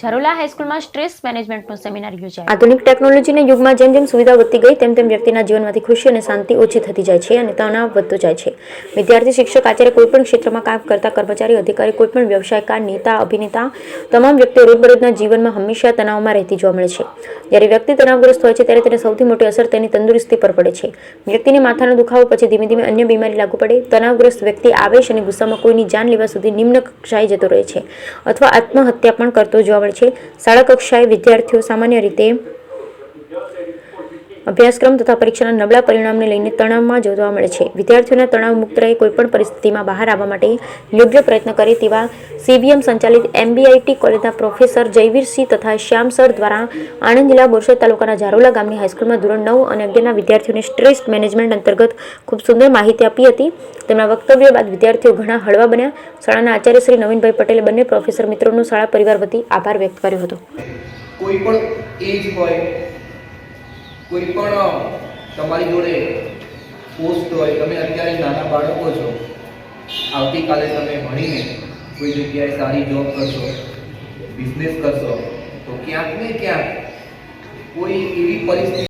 ઝરોલા હાઈસ્કૂલમાં stress મેનેજમેન્ટનો seminar યોજાયો. આધુનિક ટેકનોલોજીના યુગમાં જેમ જેમ સુવિધા વધતી ગઈ, તેમ તેમ વ્યક્તિના જીવનમાંથી ખુશી અને શાંતિ ઓછી થતી જાય છે અને તણાવ વધતો જાય છે. વિદ્યાર્થી, શિક્ષક, આચાર્ય કોઈપણ ક્ષેત્રમાં કામ કરતા કર્મચારી, અધિકારી, કોઈપણ વ્યવસાયકાર, નેતા, અભિનેતા, તમામ વ્યક્તિઓ રોજબરોજના જીવનમાં હંમેશા તણાવમાં રહેતી જોવા મળે છે. જ્યારે વ્યક્તિ તણાવગ્રસ્ત હોય છે, ત્યારે તેને સૌથી મોટી અસર તેની તંદુરસ્તી પર પડે છે. વ્યક્તિને માથાનો દુખાવો પછી ધીમે ધીમે અન્ય બીમારી લાગુ પડે. તણાવગ્રસ્ત વ્યક્તિ આવેશ અને ગુસ્સામાં કોઈની જાન લેવા સુધી નિમ્ન કક્ષાએ જતો રહે છે અથવા આત્મહત્યા પણ કરતો જોવા મળે છે. શાળા કક્ષાએ વિદ્યાર્થીઓ સામાન્ય રીતે અભ્યાસક્રમ તથા પરીક્ષાના નબળા પરિણામને લઈને તણાવમાં જોવા મળે છે. વિદ્યાર્થીઓના તણાવ મુક્ત રહે કોઈપણ પરિસ્થિતિમાં બહાર આવવા માટે યોગ્ય પ્રયત્ન કરે તેવા સીબીએમ સંચાલિત એમબીઆઈટી કોલેજના પ્રોફેસર જયવીરસિંહ તથા શ્યામ સર દ્વારા આણંદ જિલ્લા બોરસદ તાલુકાના ઝારોલા ગામની હાઈસ્કૂલમાં ધોરણ નવ અને અગિયારના વિદ્યાર્થીઓને સ્ટ્રેસ મેનેજમેન્ટ અંતર્ગત ખૂબ સુંદર માહિતી આપી હતી. તેમના વક્તવ્ય બાદ વિદ્યાર્થીઓ ઘણા હળવા બન્યા. શાળાના આચાર્ય શ્રી નવીનભાઈ પટેલે બંને પ્રોફેસર મિત્રોનો શાળા પરિવાર વતી આભાર વ્યક્ત કર્યો હતો. કોઈ પણ એજ હોય કોઈ પણ તમારી જોડે પોસ્ટ હોય, તમે અત્યારે નાના બાળકો છો, આવતીકાલે તમે ભણીને કોઈ જગ્યાએ સારી જોબ કરશો બિઝનેસ કરશો, તો ક્યાંક ને ક્યાંક કોઈ એવી પરિસ્થિતિ